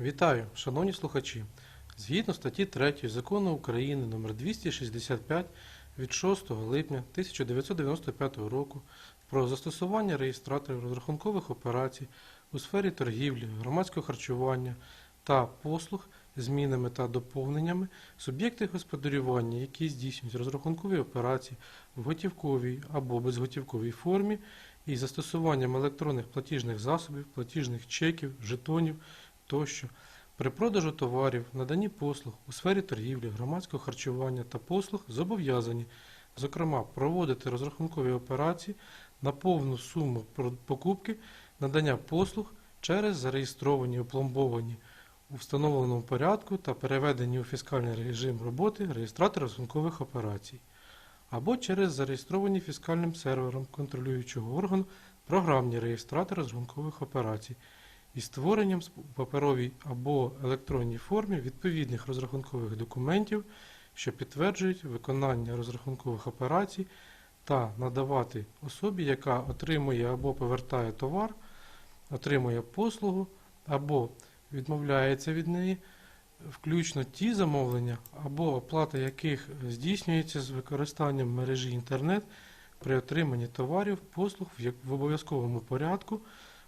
Вітаю, шановні слухачі! Згідно статті 3 Закону України номер 265 від 6 липня 1995 року про застосування реєстраторів розрахункових операцій у сфері торгівлі, громадського харчування та послуг змінами та доповненнями суб'єкти господарювання, які здійснюють розрахункові операції в готівковій або безготівковій формі із застосуванням електронних платіжних засобів, платіжних чеків, жетонів тощо. При продажу товарів, наданні послуг у сфері торгівлі, громадського харчування та послуг зобов'язані, зокрема, проводити розрахункові операції на повну суму покупки, надання послуг через зареєстровані, опломбовані у встановленому порядку та переведені у фіскальний режим роботи реєстратор розрахункових операцій, або через зареєстровані фіскальним сервером контролюючого органу програмні реєстратори розрахункових операцій із створенням в паперовій або електронній формі відповідних розрахункових документів, що підтверджують виконання розрахункових операцій, та надавати особі, яка отримує або повертає товар, отримує послугу або відмовляється від неї, включно ті замовлення, або оплата яких здійснюється з використанням мережі інтернет при отриманні товарів, послуг в обов'язковому порядку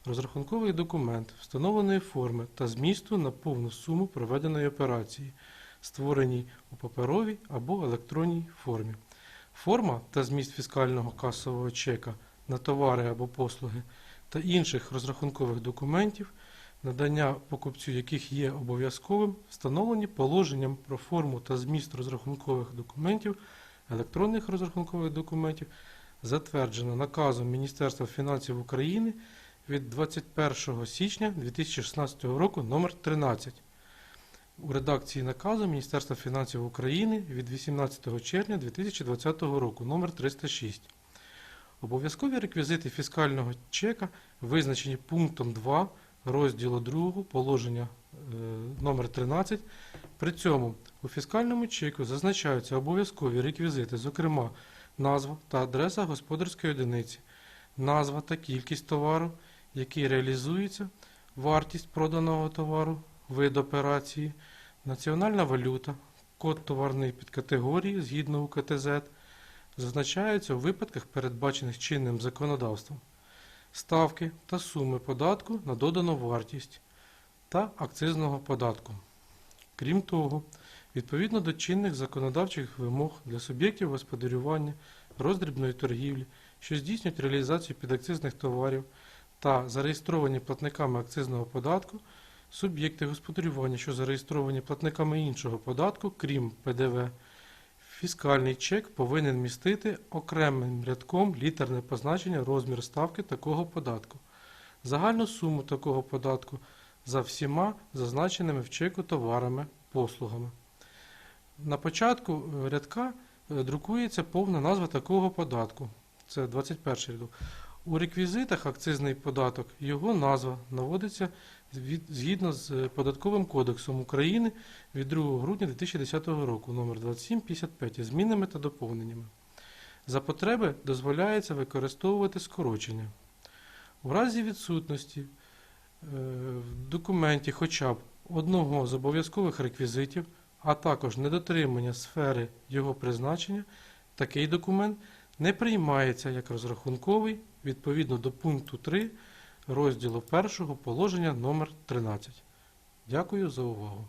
розрахунковий документ встановленої форми та змісту на повну суму проведеної операції, створеній у паперовій або електронній формі. Форма та зміст фіскального касового чека на товари або послуги та інших розрахункових документів, надання покупцю яких є обов'язковим, встановлені положенням про форму та зміст розрахункових документів, електронних розрахункових документів, затверджено наказом Міністерства фінансів України від 21 січня 2016 року номер 13 у редакції наказу Міністерства фінансів України від 18 червня 2020 року номер 306. Обов'язкові реквізити фіскального чека визначені пунктом 2 розділу 2 положення е, номер 13. При цьому у фіскальному чеку зазначаються обов'язкові реквізити, зокрема назва та адреса господарської одиниці, назва та кількість товару, який реалізується, вартість проданого товару, вид операції, національна валюта, код товарної підкатегорії згідно УКТЗ, зазначаються у випадках, передбачених чинним законодавством, ставки та суми податку на додану вартість та акцизного податку. Крім того, відповідно до чинних законодавчих вимог для суб'єктів господарювання, роздрібної торгівлі, що здійснюють реалізацію підакцизних товарів та зареєстровані платниками акцизного податку, суб'єкти господарювання, що зареєстровані платниками іншого податку, крім ПДВ, фіскальний чек повинен містити окремим рядком літерне позначення розмір ставки такого податку, загальну суму такого податку за всіма зазначеними в чеку товарами, послугами. На початку рядка е, друкується повна назва такого податку. Це 21 рядок. У реквізитах акцизний податок, його назва наводиться згідно з е, Податковим кодексом України від 2 грудня 2010 року номер 2755 із змінами та доповненнями. За потреби дозволяється використовувати скорочення. У разі відсутності е, в документі хоча б одного з обов'язкових реквізитів, а також недотримання сфери його призначення, такий документ не приймається як розрахунковий відповідно до пункту 3 розділу 1 положення номер 13. Дякую за увагу.